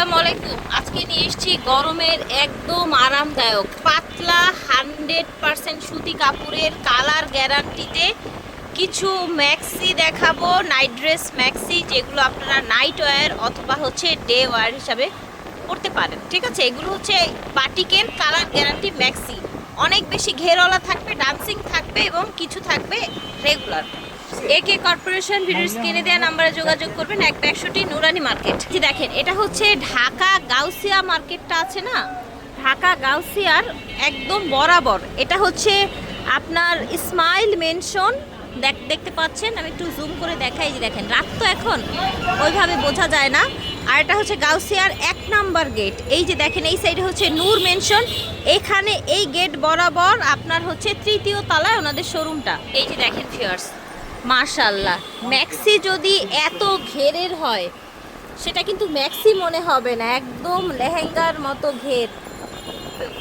আসসালামু আলাইকুম। আজকে নিয়ে এসেছি গরমের একদম আরামদায়ক, পাতলা হান্ড্রেড পার্সেন্ট সুতি কাপড়ের কালার গ্যারান্টিতে কিছু ম্যাক্সি দেখাবো, নাইট ড্রেস ম্যাক্সি যেগুলো আপনারা নাইট ওয়্যার অথবা হচ্ছে ডে ওয়্যার হিসাবে পড়তে পারেন। ঠিক আছে, এগুলো হচ্ছে বাটিকের কালার গ্যারান্টি ম্যাক্সি। অনেক বেশি ঘেরওয়ালা থাকবে ডান্সিং থাকবে এবং কিছু থাকবে রেগুলার একে কর্পোরেশন ভিডিওর স্ক্রিনে দেওয়া নাম্বারে যোগাযোগ করবেন এক একশোটি নুরানি মার্কেট দেখেন, এটা হচ্ছে ঢাকা গাউসিয়া মার্কেটটা আছে না? ঢাকা গাউসিয়ার একদম বরাবর। এটা হচ্ছে আপনার স্মাইল মেনশন দেখ, দেখতে পাচ্ছেন? আমি একটু জুম করে দেখাই যে দেখেন, রাত তো এখন, ওইভাবে বোঝা যায় না। আর এটা হচ্ছে গাউসিয়ার এক নাম্বার গেট এই যে দেখেন, এই সাইডে হচ্ছে নূর মেনশন এখানে এই গেট বরাবর আপনার হচ্ছে তৃতীয় তলায় ওনাদের শোরুমটা এই যে দেখেন ফিয়ার্স মার্শাল্লাহ ম্যাক্সি যদি এত ঘেরের হয়, সেটা কিন্তু ম্যাক্সি মনে হবে না, একদম লেহেঙ্গার মতো ঘের,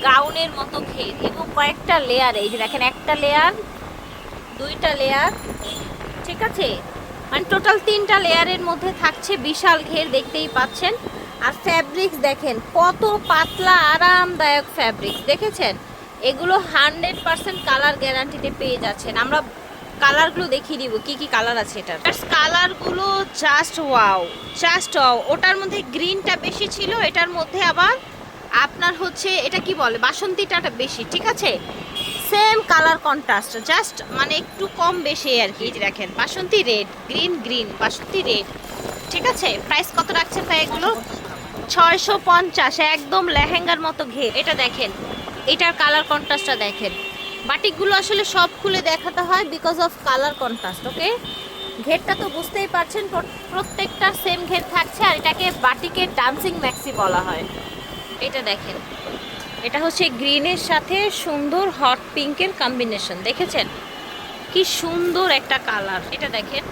গাউনের মতো ঘের, এবং কয়েকটা লেয়ার এই যে দেখেন একটা লেয়ার দুইটা লেয়ার ঠিক আছে? মানে টোটাল তিনটা লেয়ারের মধ্যে থাকছে বিশাল ঘের, দেখতেই পাচ্ছেন। আর ফ্যাব্রিক্স দেখেন, কত পাতলা, আরামদায়ক ফ্যাব্রিক্স দেখেছেন? এগুলো হান্ড্রেড পার্সেন্ট কালার গ্যারান্টিতে পেয়ে যাচ্ছেন। আমরা কালারগুলো দেখিয়ে দিব, কি কি কালার আছে এটার। কালারগুলো জাস্ট ওয়াও জাস্ট ওয়াও ওটার মধ্যে গ্রিনটা বেশি ছিল, এটার মধ্যে আবার আপনার হচ্ছে, এটা কি বলে বাসন্তীটা বেশি, ঠিক আছে? সেম কালার কন্ট্রাস্ট জাস্ট মানে একটু কম বেশি আর কি দেখেন, বাসন্তী রেড গ্রিন গ্রিন বাসন্তী রেড ঠিক আছে? প্রাইস কত রাখছেন ভাই এগুলো? ছয়শো পঞ্চাশ, একদম লেহেঙ্গার মতো ঘে এটা দেখেন, এটার কালার কন্ট্রাস্টটা দেখেন। বাটিকগুলো আসলে সব খুলে দেখাতে হয় because of colour contrast okay ঘেরটা তো বুঝতেই পারছেন প্রত্যেকটা সেম ঘের থাকছে আর এটাকে বাটিকের ডান্সিং ম্যাক্সি বলা হয়। এটা দেখেন। এটা হচ্ছে গ্রিনের সাথে সুন্দর হট পিঙ্কের কম্বিনেশন দেখেছেন? কি সুন্দর একটা কালার এটা দেখেন।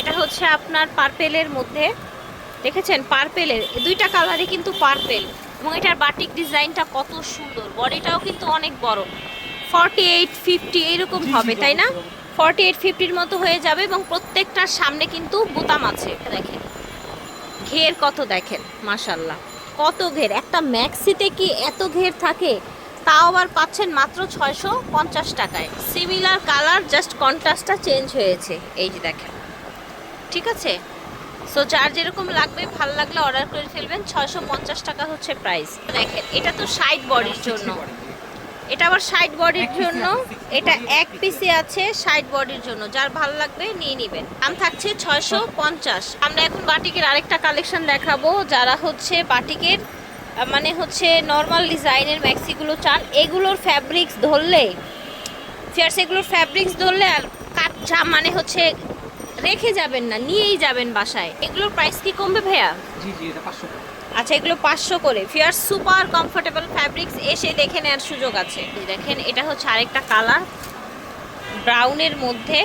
এটা হচ্ছে আপনার পার্পেলের মধ্যে, দেখেছেন? পার্পেলের দুইটা কালারই কিন্তু পার্পেল এবং এটার বাটিক ডিজাইনটা কত সুন্দর। বডিটাও কিন্তু অনেক বড়। ফর্টি এইট ফিফটি এরকম হবে তাই না? ফর্টি এইট ফিফটির মতো হয়ে যাবে এবং প্রত্যেকটার সামনে কিন্তু বোতাম আছে। দেখেন ঘের কত দেখেন মাশাল্লাহ কত ঘের একটা ম্যাক্সিতে কি এত ঘের থাকে? তাও আবার পাচ্ছেন মাত্র ছয়শো পঞ্চাশ টাকায়। সিমিলার কালার জাস্ট কন্ট্রাস্টটা চেঞ্জ হয়েছে। এই যে দেখেন ঠিক আছে? সো যার যেরকম লাগবে ভালো লাগলে অর্ডার করে ফেলবেন। ছয়শো পঞ্চাশ টাকা হচ্ছে প্রাইস দেখেন এটা তো সাইড বডির জন্য। এটা আবার সাইড বডির জন্য। এটা এক পিসে আছে সাইড বডির জন্য। যার ভালো লাগবে নিয়ে নেবেন। দাম থাকছে ছয়শো পঞ্চাশ। আমরা এখন বাটিকের আরেকটা কালেকশন দেখাবো। যারা হচ্ছে বাটিকের মানে হচ্ছে নর্মাল ডিজাইনের ম্যাক্সিগুলো চান এগুলোর ফ্যাব্রিক্স ধরলে ফিয়ার্স এগুলোর ফ্যাব্রিক্স ধরলে আর কাচ্চা মানে হচ্ছে রেখে যাবেন না নিয়েই যাবেন বাসায়। এগুলোর প্রাইস কি কমবে ভাইয়া? জি জি এটা পাঁচশো আচ্ছা এগুলো পাঁচশো করে। ফিয়ার সুপার কমফোর্টেবল ফ্যাব্রিক্স এসে দেখে নেওয়ার সুযোগ আছে। দেখেন এটা হচ্ছে আরেকটা কালার ব্রাউনের মধ্যে।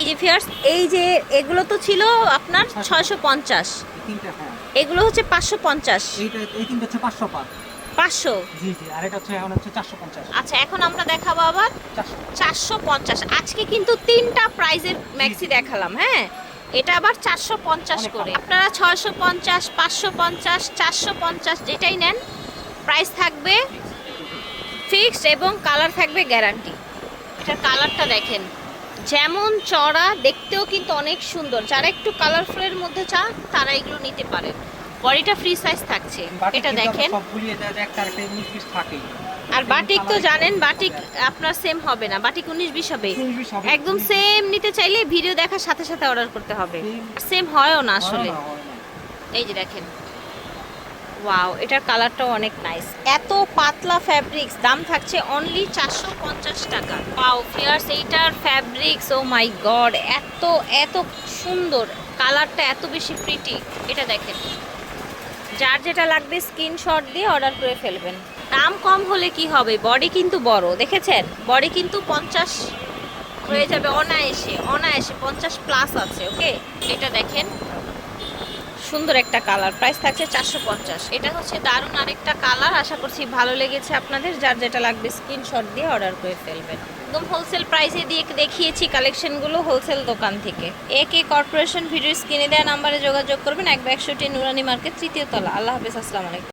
এই যে ফিয়ার্স এই যে এগুলো তো ছিল আপনার ছয়শো পঞ্চাশ। হ্যাঁ। এগুলো হচ্ছে পাঁচশো পঞ্চাশ। পাঁচশো আচ্ছা এখন আমরা দেখাবো আবার চারশো। পঞ্চাশ। আজকে কিন্তু তিনটা প্রাইজের ম্যাক্সি দেখালাম হ্যাঁ? এটা আবার চারশো পঞ্চাশ করে। আপনারা ছয়শো পঞ্চাশ পাঁচশো পঞ্চাশ চারশো পঞ্চাশ যেটাই নেন প্রাইস থাকবে ফিক্সড এবং কালার থাকবে গ্যারান্টি এটার কালারটা দেখেন। যেমন চড়া দেখতেও কিন্তু অনেক সুন্দর। যারা একটু কালারফুলের মধ্যে চান তারা এগুলো নিতে পারেন। বডিটা ফ্রি সাইজ থাকছে। এটা দেখেন। আর বাটিক তো জানেন বাটিক আপনার সেম হবে না। বাটিক উনিশ বিশ হবে। একদম সেম নিতে চাইলে ভিডিও দেখার সাথে সাথে অর্ডার করতে হবে। সেম হয়ও না আসলে। এই যে দেখেন। ওয়াও এটার কালারটাও অনেক নাইস এত পাতলা ফ্যাব্রিক্স দাম থাকছে অনলি চারশো পঞ্চাশ টাকা। পাও ফিয়ার্স এইটার ফ্যাব্রিক্স ও মাই গড এত এত সুন্দর। কালারটা এত বেশি প্রিটি এটা দেখেন। যার যেটা লাগবে স্ক্রিনশট দিয়ে অর্ডার করে ফেলবেন। দাম কম হলে কি হবে? বডি কিন্তু বড়, দেখেছেন? বডি কিন্তু পঞ্চাশ হয়ে যাবে অনায়াসে অনায়াসে পঞ্চাশ প্লাস আছে ওকে এটা দেখেন। সুন্দর একটা কালার প্রাইস থাকছে চারশো পঞ্চাশ। এটা হচ্ছে দারুণ আরেকটা কালার আশা করছি ভালো লেগেছে আপনাদের। যার যেটা লাগবে স্ক্রিনশট দিয়ে অর্ডার করে ফেলবেন। একদম হোলসেল প্রাইসে দিয়ে দেখিয়েছি কালেকশনগুলো হোলসেল দোকান থেকে। এ কে কর্পোরেশন ভিডিও স্ক্রিনে দেওয়া নাম্বারে যোগাযোগ করবেন। এক একশোটি নুরানি মার্কেট, তৃতীয় তলা। আল্লাহ হাফেজ, আসসালামু আলাইকুম।